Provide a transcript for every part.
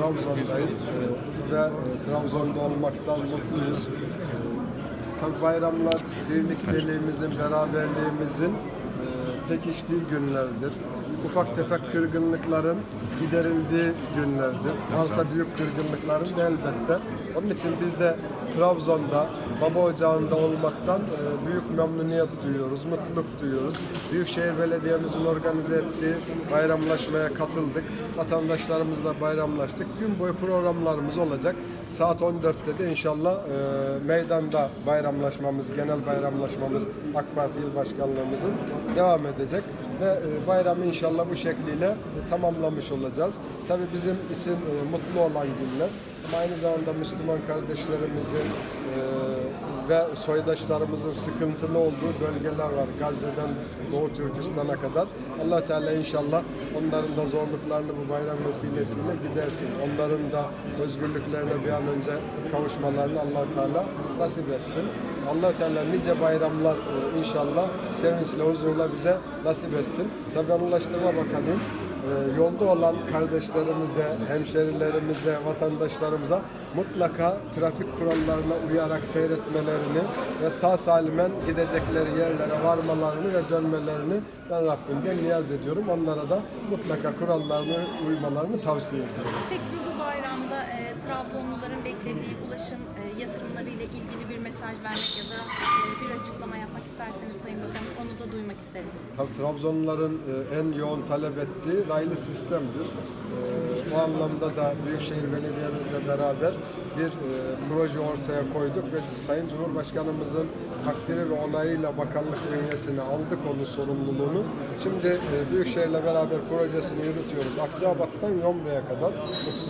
Trabzon'dayız e, ve e, Trabzon'da olmaktan mutluyuz. E, Tabii bayramlar birlikteliğimizin, beraberliğimizin e, pekiştiği günlerdir. Ufak tefek kırgınlıkların giderildiği günlerdir. Varsa büyük kırgınlıkların da elbette. Onun için biz de Trabzon'da, baba ocağında olmaktan e, büyük memnuniyet duyuyoruz, mutluluk duyuyoruz. Büyükşehir Belediye'mizin organize ettiği bayramlaşmaya katıldık. Vatandaşlarımızla bayramlaştık. Gün boyu programlarımız olacak. Saat 14'te de inşallah e, meydanda bayramlaşmamız, genel bayramlaşmamız AK Parti İl Başkanlığımızın devam edecek ve e, bayramı inşallah bu şekliyle tamamlamış olacağız. Tabii bizim için e, mutlu olan günler ama aynı zamanda Müslüman kardeşlerimizin e, ve soydaşlarımızın sıkıntılı olduğu bölgeler var. Gazze'den Doğu Türkistan'a kadar. allah Teala inşallah onların da zorluklarını bu bayram vesilesiyle gidersin. Onların da özgürlüklerine bir an önce kavuşmalarını allah Teala nasip etsin. allah Teala nice bayramlar e, inşallah sevinçle, huzurla bize nasip etsin. Tabii Ulaştırma Bakanıyım. Ee, yolda olan kardeşlerimize, hemşerilerimize, vatandaşlarımıza mutlaka trafik kurallarına uyarak seyretmelerini ve sağ salimen gidecekleri yerlere varmalarını ve dönmelerini ben Rabbimden niyaz ediyorum. Onlara da mutlaka kurallarına uymalarını tavsiye ediyorum. Peki bu bayramda e, Trabzonluların beklediği ulaşım e, yatırımları ile ilgili bir mesaj vermek ya da e, bir açıklama yapmak isterseniz Sayın Bakanım da duymak isteriz. Tabii Trabzonluların e, en yoğun talep ettiği raylı sistemdir. E, Bu anlamda da Büyükşehir Belediye'mizle beraber bir e, proje ortaya koyduk ve Sayın Cumhurbaşkanımızın takdiri ve onayıyla bakanlık bünyesine aldık onun sorumluluğunu. Şimdi e, Büyükşehir'le beraber projesini yürütüyoruz. Akçabat'tan Yomra'ya kadar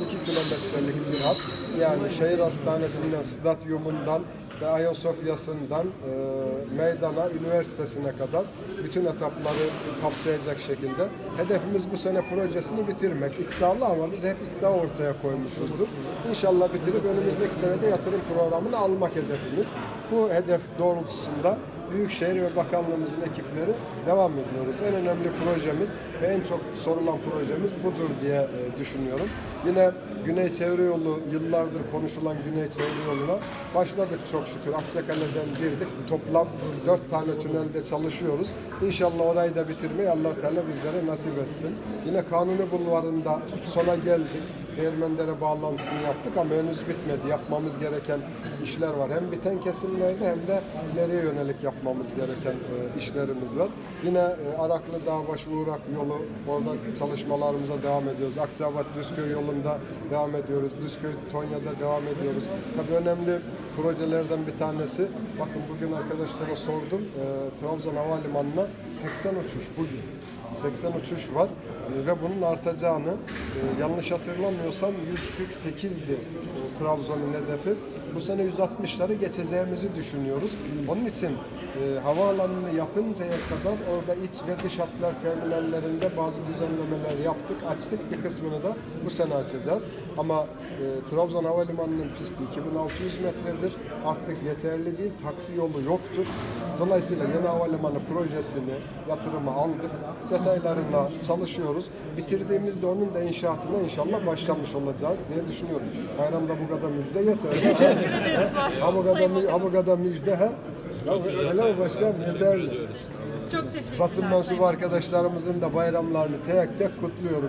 32 kilometrelik bir hat. Yani şehir hastanesinden, stadyumundan, işte Ayasofya'sından e, meydana, üniversitesine kadar bütün etapları kapsayacak şekilde. Hedefimiz bu sene projesini bitirmek. İddialı ama biz hep iddia ortaya koymuşuzdur. İnşallah bitirip önümüzdeki senede yatırım programını almak hedefimiz. Bu hedef doğrultusunda Büyükşehir ve Bakanlığımızın ekipleri devam ediyoruz. En önemli projemiz ve en çok sorulan projemiz budur diye e, düşünüyorum. Yine Güney Çevre Yolu yıllardır konuşulan Güney Çevre Yolu'na başladık çok şükür. Akçakale'den girdik. Toplam dört tane tünelde çalışıyoruz. İnşallah orayı da bitirmeyi allah Teala bizlere nasip etsin. Yine Kanuni Bulvarı'nda sona geldik. Değirmenlere bağlantısını yaptık ama henüz bitmedi. Yapmamız gereken işler var. Hem biten kesimlerde hem de ileriye yönelik yapmamız gereken e, işlerimiz var. Yine e, Araklı Dağbaşı Uğrak yolu orada çalışmalarımıza devam ediyoruz. Akçabat Düzköy yolunda devam ediyoruz. Düzköy Tonya'da devam ediyoruz. Tabii önemli projelerden bir tanesi. Bakın bugün arkadaşlara sordum. E, Trabzon Havalimanı'na 80 uçuş bugün. 80 uçuş var e, ve bunun artacağını e, yanlış hatırlamıyorsam 148'di e, Trabzon'un hedefi. Bu sene 160'ları geçeceğimizi düşünüyoruz. Onun için e, havaalanını yapıncaya kadar orada iç ve dış hatlar terminallerinde bazı düzenlemeler yaptık, açtık. Bir kısmını da bu sene açacağız. Ama e, Trabzon Havalimanı'nın pisti 2600 metredir. Artık yeterli değil. Taksi yolu yoktur. Dolayısıyla yeni havalimanı projesini yatırıma aldık. Detaylarına çalışıyoruz. Bitirdiğimizde onun da inşaatına inşallah başlamış olacağız diye düşünüyorum. Bayramda bu kadar müjde yeter. ha bu kadar, ha bu kadar müjde ha. Helal başkanım yeterli. Çok teşekkürler. Basın mensubu arkadaşlarımızın da bayramlarını tek tek kutluyorum.